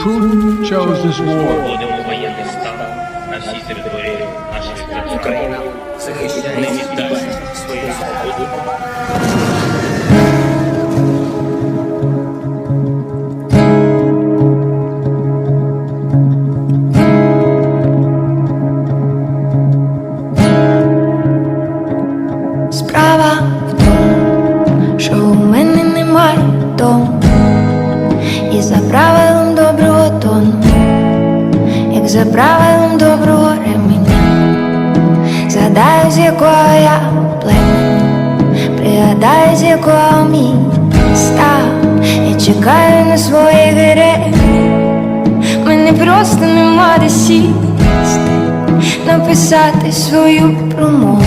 Putin chose this war. Вводимо воєнний стан на всій території нашої країни. Україна захищає Не віддасть свою свободу. Справа в тому, що у мене немає дому І за правилом правилом доброго ременя. Згадаю, з якого я племені, пригадаю, з якого мій став. Я чекаю на свої гереї Мене просто нема де сісти Написати свою промову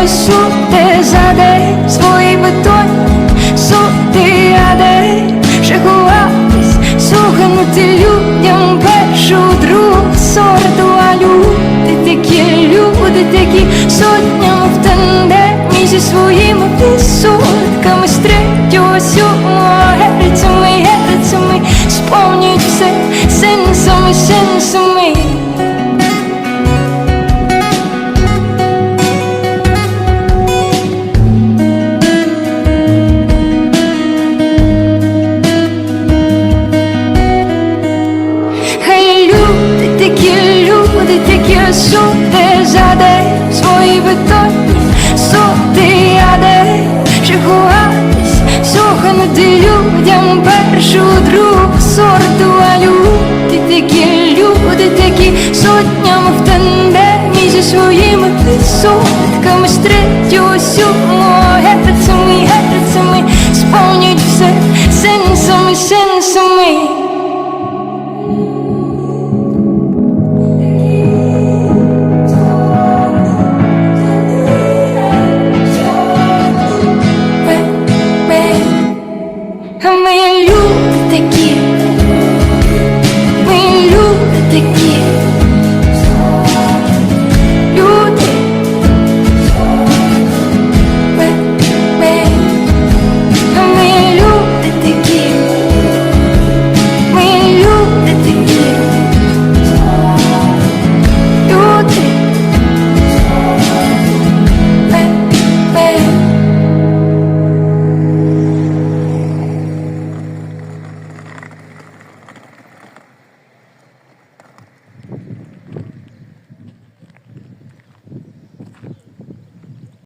люди такі сути за день свої бетонні сути, а де ще ховатись, людям першу другу сорту, а люди такі, люди такі сотнями в тандемі зі своїми відсотками з третього сьомого герцями, герцями сповнюють все сенсами, сенсами. Бетонні сути, а де ще ховатись, людям першу другу сорту, а люди такі, люди такі сотнями в тандемі зі своїми відсотками з третього сьомого герцями, герцями сповнюють все сенсами, сенсами.